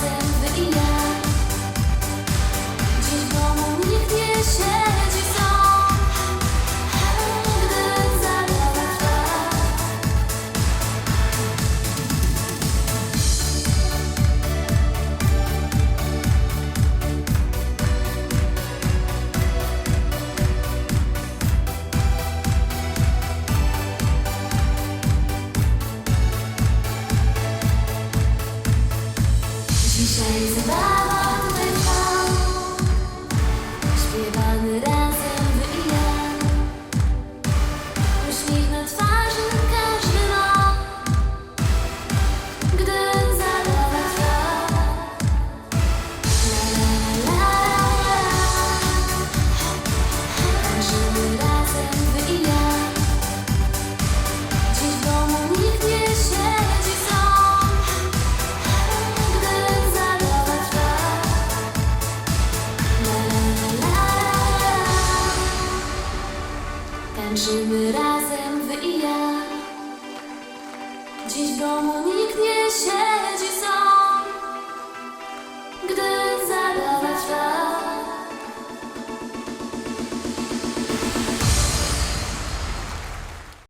dancing She shines a. Dziś w domu nikt nie siedzi sam.